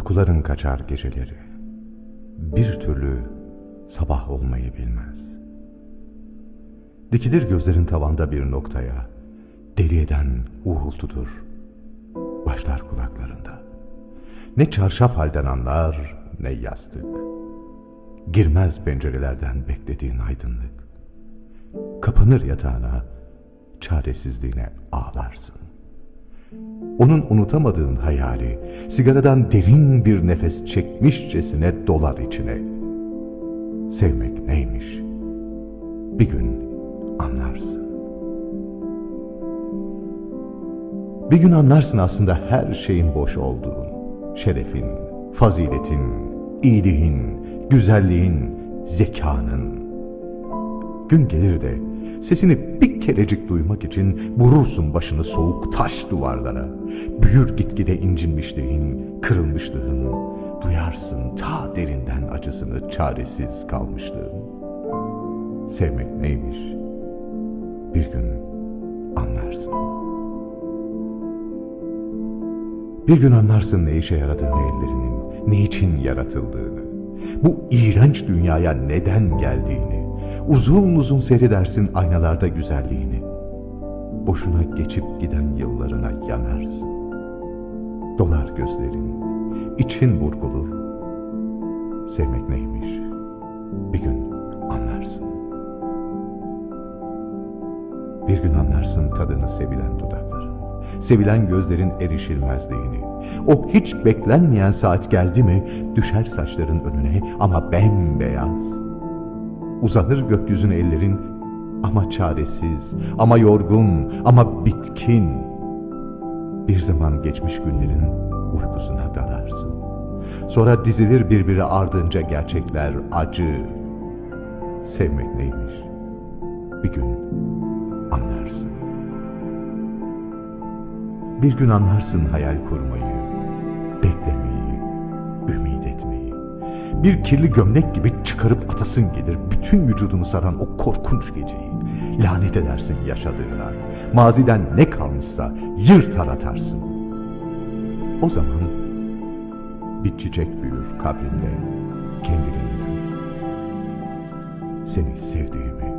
Uykuların kaçar geceleri. Bir türlü sabah olmayı bilmez. Dikilir gözlerin tavanda bir noktaya. Deli eden uğultudur. Başlar kulaklarında. Ne çarşaf halden anlar ne yastık. Girmez pencerelerden beklediğin aydınlık. Kapanır yatağına, çaresizliğine ağlarsın. Onun unutamadığın hayali sigaradan derin bir nefes çekmişçesine dolar içine. Sevmek neymiş? Bir gün anlarsın. Bir gün anlarsın aslında her şeyin boş olduğunu. Şerefin, faziletin, iyiliğin, güzelliğin, zekanın. Gün gelir de sesini bir kerecik duymak için vurursun başını soğuk taş duvarlara. Büyür gitgide incinmişliğin, kırılmışlığın. Duyarsın ta derinden acısını çaresiz kalmışlığın. Sevmek neymiş? Bir gün anlarsın. Bir gün anlarsın ne işe yaradığını ellerinin, ne için yaratıldığını. Bu iğrenç dünyaya neden geldiğini. Uzun uzun seyredersin aynalarda güzelliğini. Boşuna geçip giden yıllarına yanarsın. Dolar gözlerin, için burkulur. Sevmek neymiş? Bir gün anlarsın. Bir gün anlarsın tadını sevilen dudakların, sevilen gözlerin erişilmezliğini. O hiç beklenmeyen saat geldi mi düşer saçların önüne ama bembeyaz. Uzanır gökyüzüne ellerin ama çaresiz, ama yorgun, ama bitkin. Bir zaman geçmiş günlerin uykusuna dalarsın. Sonra dizilir birbiri ardınca gerçekler acı. Sevmek neymiş? Bir gün anlarsın. Bir gün anlarsın hayal kurmayı, Bir kirli gömlek gibi çıkarıp atasın gelir bütün vücudunu saran o korkunç geceyi. Lanet edersin yaşadığına. Maziden ne kalmışsa yırtar atarsın. O zaman bir çiçek büyür kabrinde kendiliğinden. Seni sevdiğimi